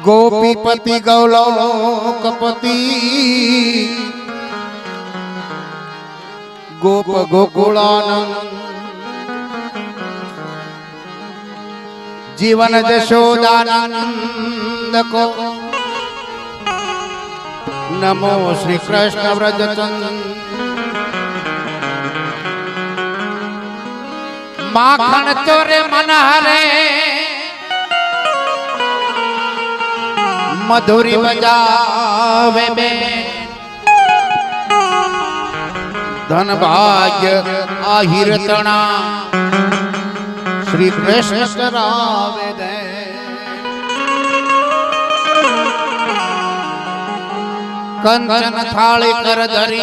गोपीपति गौलोकपति गोप गोकुलानंद। जीवन जशोदानंद को। नमो श्री कृष्ण व्रजचंद। माखन चोरे मन हरे मधुरी बजावे में। धन भाग्य आहिर तना श्री कृष्ण करावे दे। कंचन थाली कर धरी।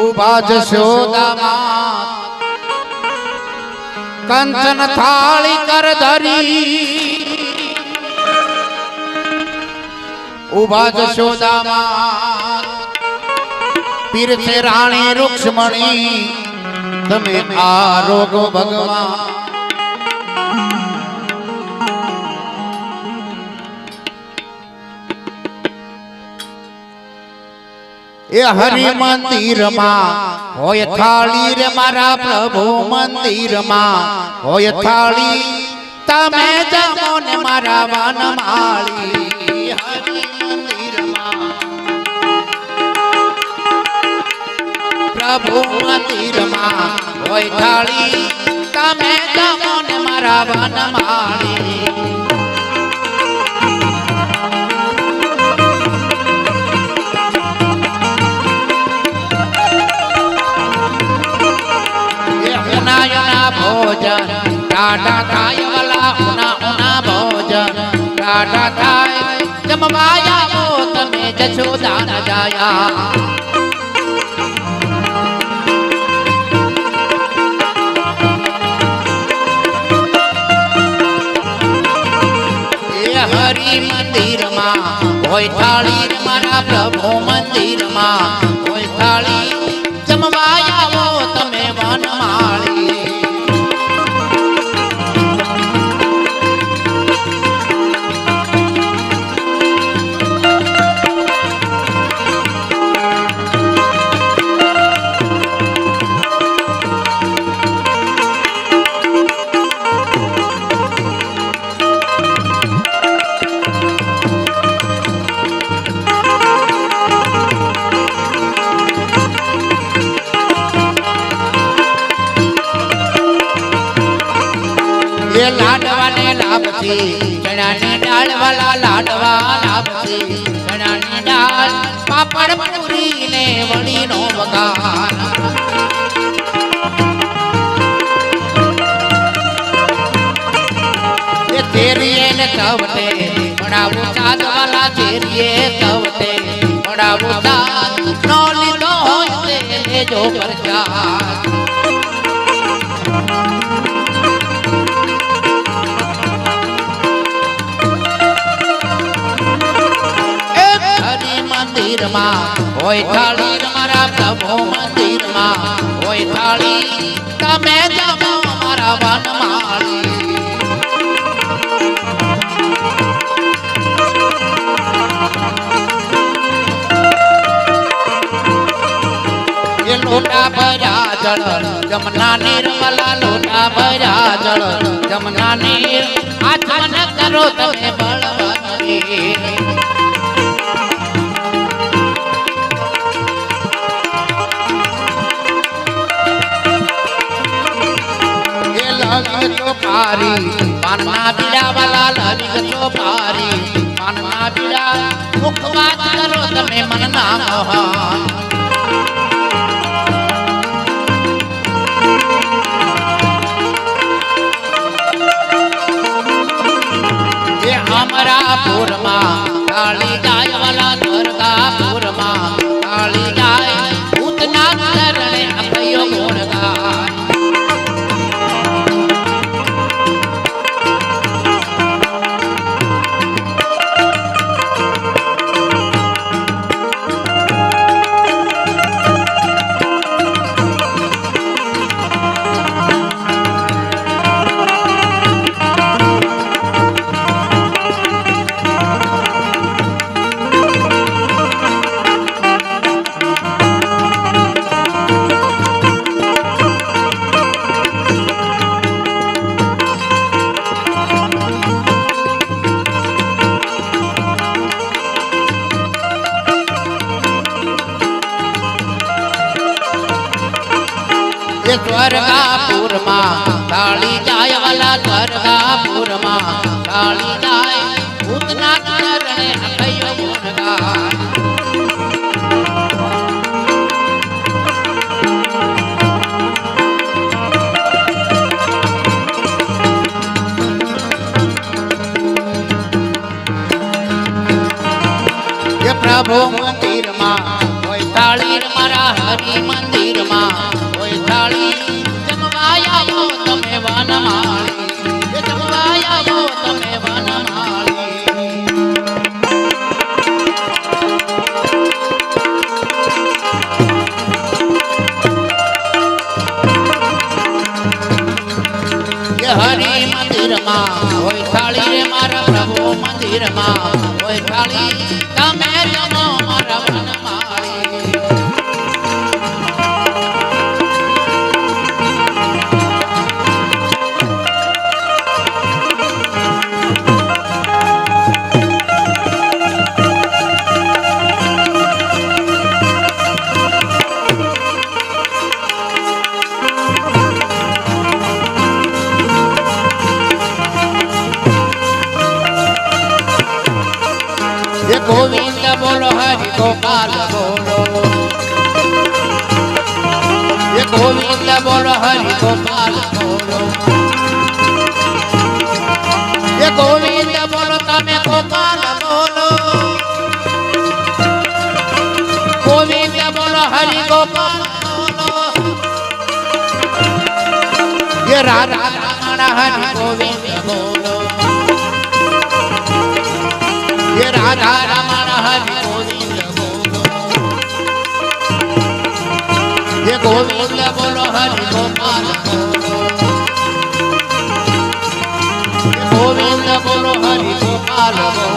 उभा जशोदा कंचन थाली कर धरी। ઉભા જશોદામાં પીરસે રાણી રૂક્ષ્મણી તમે આરોગો ભગવાન એ હરિ મંદિરમાં હોય થાળી રે મારા પ્રભુ મંદિરમાં હોય થાળી તમે જમો ને મારા વનમાળી હરિ મંદિરમાં પ્રભુ મંદિરમાં હોય થાળી તમે જમો ને મારા વનમાળી ભોજન ટાટા થાય વાલા ઉના ઉના ટાટા થાય જમવા આવો તમે જશોદાન જાયા. એ હરિ મંદિરમાં હોય હોય થાળી જમવા તમે વનમાળી. ચણાની ડાળ વાલા લાડવા લાભથી ચણાની ડાળ પાપડ પૂરી ને વણીનો વઘાર. એ તેરીએ ને તવતે ભણાવો ચાદ વાલા તેરીએ તવતે. ભણાવો ચાંદ નો લીધો હોય તે જો પ્રચાર. મંદિરમાં, હોય થાળી મારા પ્રભુ મંદિરમાં, હોય થાળી તમે જમો મારા વનમાળી. લોટા ભર્યા જળ, જમના નિર્મલા લોટા ભર્યા જળ, જમના નીર, આચમન કરો તમે બળવંતી લવિંગ ચોપારી પાનના બીડા વાલા લવિંગ ચોપારી પાનના બીડા મુખ વાત કરો તમે મનના મોહન એ અમરાપુરમાં કાળી ગાય વાલા દરગાપુરમાં કાળી એ સ્વર્ગાપુરમાં કાળી જાય વાલા સ્વર્ગાપુરમાં કાળી જાય ભૂતના ચરણે અભયો ગુણ ગાય એ પ્રભુ મંદિરમાં હોય થાળી રે મારા હરિ મંદિરમાં થાળી જમવાયા તમે વનમાળી જમવાયા તમે વનમાળી હરિ મંદિરમાં હોય થાળી મારા પ્રભુ મંદિરમાં હોય થાળી તમે જમો મારા વનમાળી गोविंद बोलो हरि गोपाल बोलो ये गोविंद बोलो हरि गोपाल बोलो ये गोविंद बोलो तमे गोपाल बोलो गोविंद बोलो हरि गोपाल बोलो ये राधा रमण हरि गोविंद बोलो ये राधा रमण गोविंद बोलो हरि गोपाल बोलो ये गोविंद बोलो हरि गोपाल बोलो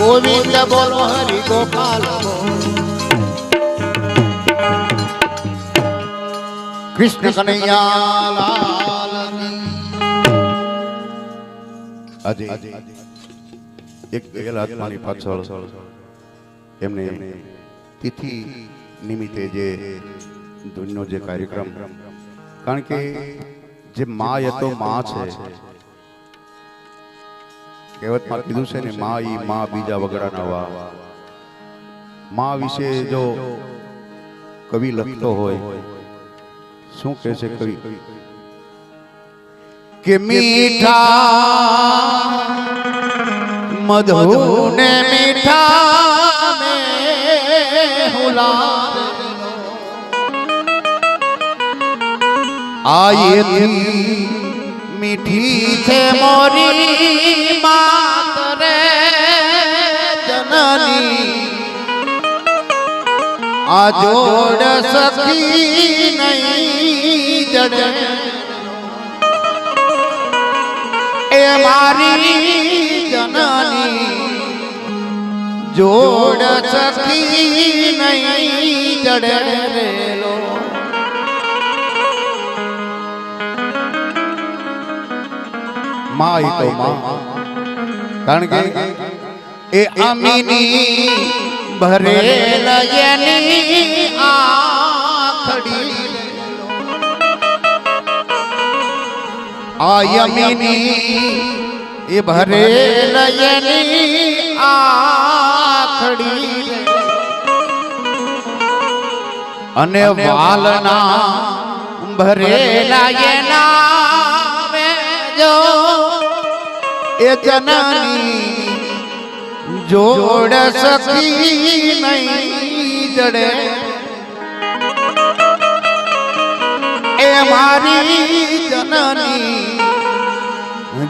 गोविंद बोलो हरि गोपाल बोलो કૃષ્ણ કનૈયા લાલની. આજે એક ગયેલા આત્માની પાછળ એમને તિથિ નિમિત્તે જે ધૂનનો જે કાર્યક્રમ, કારણ કે જે મા એ મા છે. કહેવતમાં કીધું છે ને, મા ઈ મા બીજા વગડા નવા. મા વિશે જો કવિ લખતો હોય, શું કહે છે કવિ? કે મીઠા મધુ મીઠા आए थी मीठी से मोरी मात रे जननी। आजोड़ सखी नहीं जड़। ए मारी જોડ સખી નહીં જડે રેલો. માં. ઈ તો માં. કારણ કે એ અમીની ભરેલ એની આખડી આ યમીની એ ભરેલ એની આખડી અને વાલના ભરેલા એના જો. એ જનની જોડ સકી નહીં જડે. એ મારી જનની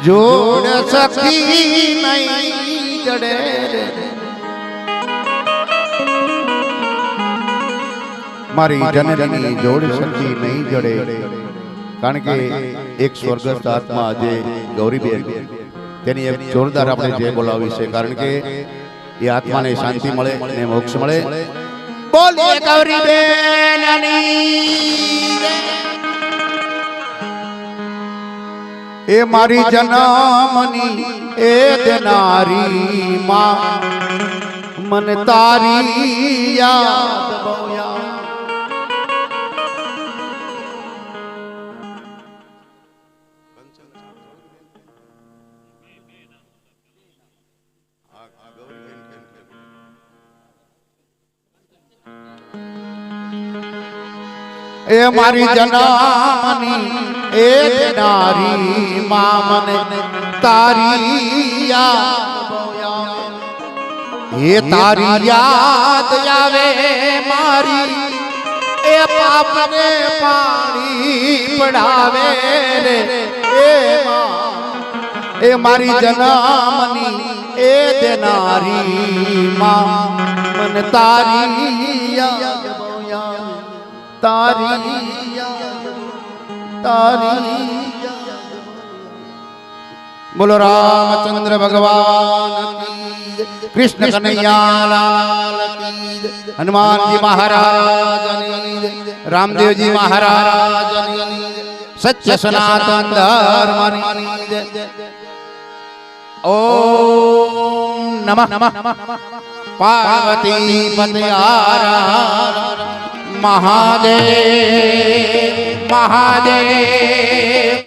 જોડ સકી નહીં જડે. મારી જનની જોડ સખી નહીં જડે કારણ કે એક સ્વર્ગસ્થ આત્મા જે ગૌરીબેન તેની એક જોરદાર આપણે જે બોલાવી છે કારણ કે એ આત્માને શાંતિ મળે ને મોક્ષ મળે બોલીએ ગૌરી બેનની એ મારી જનમની એ દેનારી માં મન તારી યાદ બહુ યાદ. એ મારી જનામની એ નારી મામને તારી એ તારી યાદ આવે મારી. એ પાપને પાણી પડાવે રે. એ એ મારી જનામની એ દેનારી માં મન તારી યાદ. तारिया तारिया बोलो रामचंद्र भगवान कृष्ण कन्हैया लाल हनुमान जी महाराज रामदेव जी महाराज सत्य सनातन धर्म ओ नमः। पार्वती पदयारा महादेव महादेव।